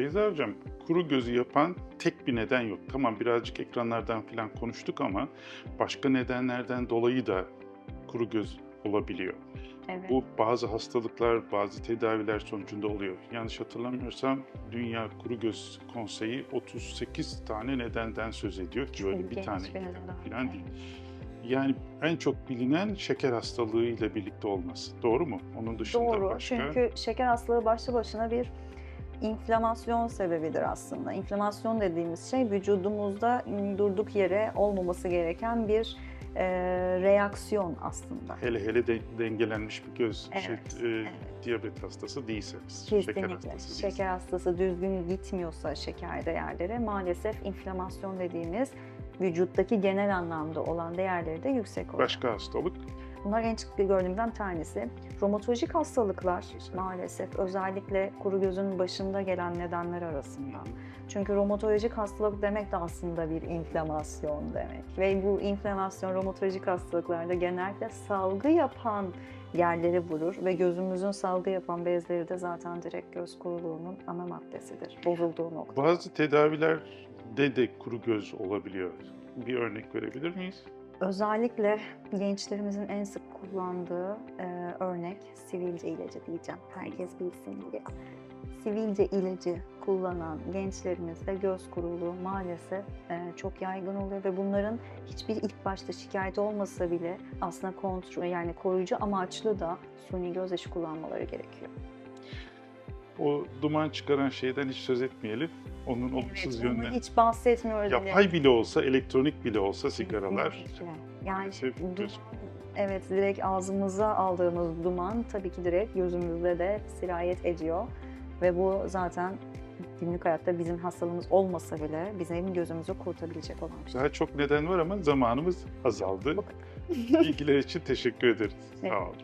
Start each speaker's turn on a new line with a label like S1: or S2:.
S1: Beyza Hocam, kuru gözü yapan tek bir neden yok. Tamam birazcık ekranlardan falan konuştuk ama başka nedenlerden dolayı da kuru göz olabiliyor.
S2: Evet.
S1: Bu bazı hastalıklar, bazı tedaviler sonucunda oluyor. Yanlış hatırlamıyorsam Dünya Kuru Göz Konseyi 38 tane nedenden söz ediyor ki öyle bir tane falan değil. Yani en çok bilinen şeker hastalığı ile birlikte olması. Doğru mu? Onun dışında
S2: Doğru.
S1: başka?
S2: Çünkü şeker hastalığı başlı başına bir inflamasyon sebebidir aslında. İnflamasyon dediğimiz şey vücudumuzda durduk yere olmaması gereken bir e, reaksiyon aslında.
S1: Hele hele de dengelenmiş bir göz
S2: Evet,
S1: şey, e,
S2: evet.
S1: diyabet hastası değilseniz, şeker
S2: Kesinlikle.
S1: hastası
S2: Şeker
S1: değilseniz.
S2: hastası düzgün gitmiyorsa şeker değerleri maalesef inflamasyon dediğimiz vücuttaki genel anlamda olan değerleri de yüksek oluyor.
S1: Başka hastalık
S2: Bunlar en çık gördüğümden tanesi. Romatolojik hastalıklar maalesef özellikle kuru gözün başında gelen nedenler arasında. Çünkü romatolojik hastalık demek de aslında bir inflamasyon demek. Ve bu inflamasyon romatolojik hastalıklarda genellikle salgı yapan yerleri vurur ve gözümüzün salgı yapan bezleri de zaten direkt göz kuruluğunun ana maddesidir. Bozulduğu nokta.
S1: Bazı tedavilerde de kuru göz olabiliyor. Bir örnek verebilir miyiz?
S2: Özellikle gençlerimizin en sık kullandığı e, örnek sivilce ilacı diyeceğim. Herkes bilsin diye. Sivilce ilacı kullanan gençlerimizde göz kuruluğu maalesef e, çok yaygın oluyor ve bunların hiçbir ilk başta şikayeti olmasa bile aslında kontrol yani koruyucu amaçlı da suni gözyaşı kullanmaları gerekiyor.
S1: O duman çıkaran şeyden hiç söz etmeyelim. Onun olumsuz
S2: Evet,
S1: yönleri.
S2: hiç bahsetmiyoruz bile.
S1: Yapay bile olsa, elektronik bile olsa sigaralar
S2: Kesinlikle. Yani
S1: göz
S2: Evet, direkt ağzımıza aldığımız duman tabii ki direkt gözümüzde de sirayet ediyor. Ve bu zaten günlük hayatta bizim hastalığımız olmasa bile bizim gözümüzü kurtarabilecek olan bir şey.
S1: Daha çok neden var ama zamanımız azaldı. Bilgiler için teşekkür ederiz.
S2: Evet.
S1: Sağ olun.